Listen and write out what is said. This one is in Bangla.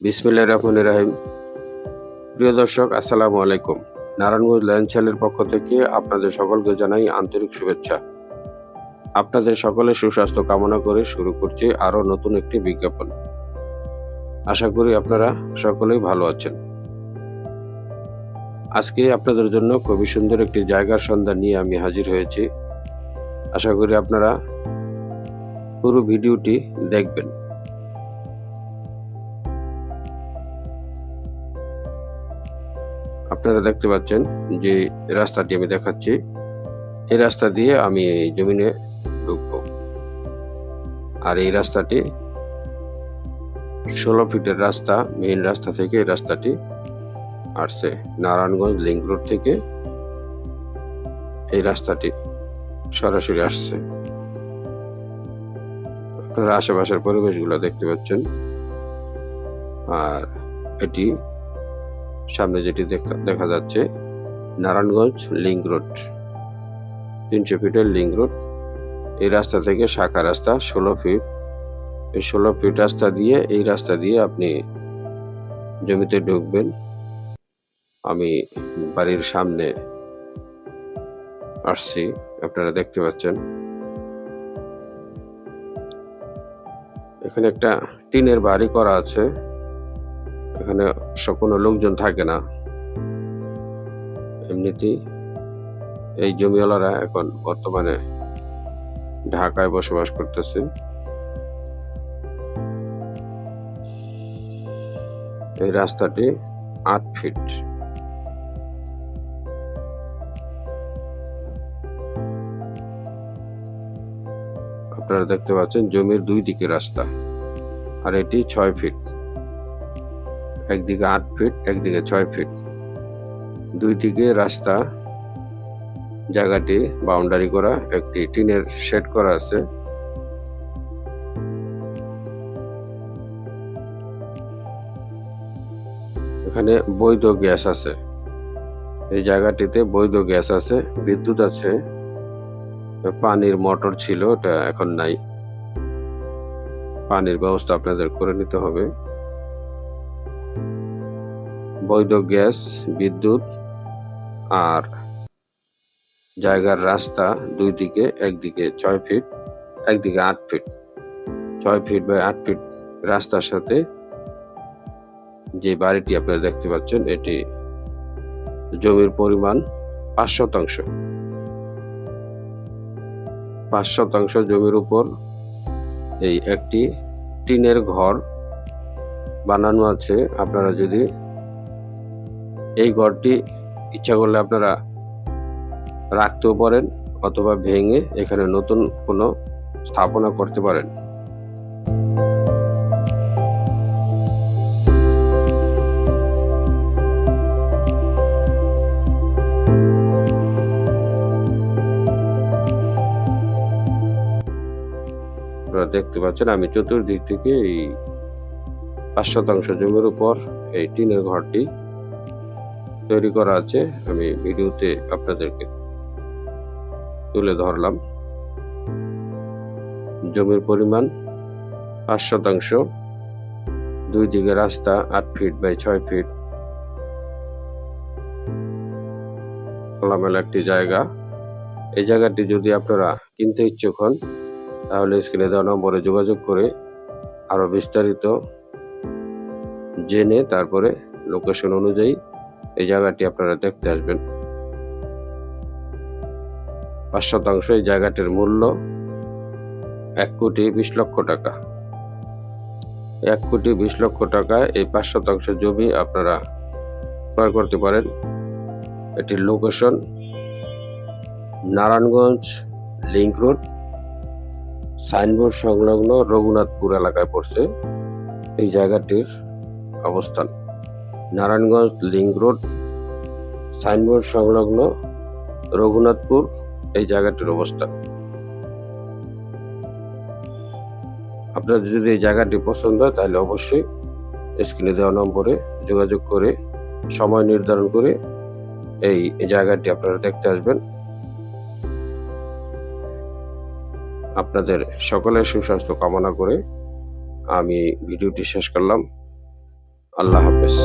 বিসমিল্লাহ রহমান রাহিম। প্রিয় দর্শক, আসসালামু আলাইকুম। নারায়ণগঞ্জ ল্যান্ডছেলের পক্ষ থেকে আপনাদের সকলকে জানাই আন্তরিক শুভেচ্ছা। আপনাদের সকলে সুস্বাস্থ্য কামনা করে শুরু করছি আরও নতুন একটি বিজ্ঞাপন। আশা করি আপনারা সকলেই ভালো আছেন। আজকে আপনাদের জন্য খুবই সুন্দর একটি জায়গার সন্ধান নিয়ে আমি হাজির হয়েছি। আশা করি আপনারা পুরো ভিডিওটি দেখবেন। আপনারা দেখতে পাচ্ছেন যে রাস্তাটি আমি দেখাচ্ছি। এই রাস্তা দিয়ে আমি এই জমিনে ঢুকব। আর এই রাস্তাটি ষোলো ফিটের রাস্তা, মেইন রাস্তা থেকে এই রাস্তাটি আসছে। নারায়ণগঞ্জ লিঙ্ক রোড থেকে এই রাস্তাটি সরাসরি আসছে। আপনারা আশেপাশের পরিবেশগুলো দেখতে পাচ্ছেন। আর এটি সামনে যেটি দেখা- যাচ্ছে, নারায়ণগঞ্জ লিঙ্ক রোড। তিনশো ফিটের লিঙ্ক রোড। এই রাস্তা থেকে শাখা রাস্তা, ষোলো ফিট। এই ষোলো ফিট রাস্তা দিয়ে, এই রাস্তা দিয়ে আপনি জমিতে ঢুকবেন। আমি বাড়ির সামনে আসছি, আপনারা দেখতে পাচ্ছেন। এখানে একটা টিনের বাড়ি করা আছে। এখানে কোনো লোকজন থাকে না। এমনিতেই এই জমিওয়ালারা এখন বর্তমানে ঢাকায় বসবাস করতেছে। এই রাস্তাটি আট ফিট। আপনারা দেখতে পাচ্ছেন জমির দুই দিকে রাস্তা, আর এটি ছয় ফিট। একদিকে আট ফিট একদিকে ছয় ফিট দুই দিকে রাস্তা, জায়গাটি বাউন্ডারি করা, একটি টিনের শেড করা আছে। এখানে বৈধ গ্যাস আছে। এই জায়গাটিতে বৈধ গ্যাস আছে, বিদ্যুৎ আছে, পানির মোটর ছিল এটা এখন নাই। পানির ব্যবস্থা আপনাদের করে নিতে হবে। বৈধ গ্যাস, বিদ্যুৎ আর জায়গার রাস্তা দুই দিকে একদিকে ছয় ফিট, একদিকে আট ফিট। ছয় ফিট বাই আট ফিট রাস্তার সাথে যে বাড়িটি আপনারা দেখতে পাচ্ছেন, এটি জমির পরিমাণ পাঁচ শতাংশ। পাঁচ শতাংশ জমির উপর এই একটি টিনের ঘর বানানো আছে। আপনারা যদি এই ঘরটি ইচ্ছা করলে আপনারা রাখতেও পারেন অথবা ভেঙে এখানে নতুন কোনো স্থাপনা করতে পারেন। দেখতে পাচ্ছেন, আমি চতুর্দিক থেকে এই পাঁচ শতাংশ জমির উপর এই টিনের ঘরটি তৈরি করা আছে, আমি ভিডিওতে আপনাদেরকে তুলে ধরলাম। জমির পরিমাণ পাঁচ শতাংশ, দুই দিকে রাস্তা আট ফিট বাই ছয় ফিট। খোলামেলা একটি জায়গা। এই জায়গাটি যদি আপনারা কিনতে ইচ্ছুক হন, তাহলে স্ক্রিনে দেওয়া নম্বরে যোগাযোগ করে আরও বিস্তারিত জেনে তারপরে লোকেশন অনুযায়ী এই জায়গাটি আপনারা দেখতে আসবেন। পাঁচ শতাংশ এই জায়গাটির মূল্য এক কোটি বিশ লক্ষ টাকা। এক কোটি বিশ লক্ষ টাকা এই পাঁচ শতাংশ জমি আপনারা ক্রয় করতে পারেন। এটির location Narayanganj link road, signboard সংলগ্ন রঘুনাথপুর এলাকায় পড়ছে। এই জায়গাটির অবস্থান। নারায়ণগঞ্জ লিঙ্ক রোড, সাইনবোর্ড সংলগ্ন রঘুনাথপুর, এই জায়গাটির অবস্থান আপনাদের যদি এই জায়গাটি পছন্দ হয়, তাহলে অবশ্যই স্ক্রিনে দেওয়া নম্বরে যোগাযোগ করে, সময় নির্ধারণ করে এই জায়গাটি আপনারা দেখতে আসবেন। আপনাদের সকলের সুস্বাস্থ্য কামনা করে আমি ভিডিওটি শেষ করলাম। আল্লাহ হাফেজ।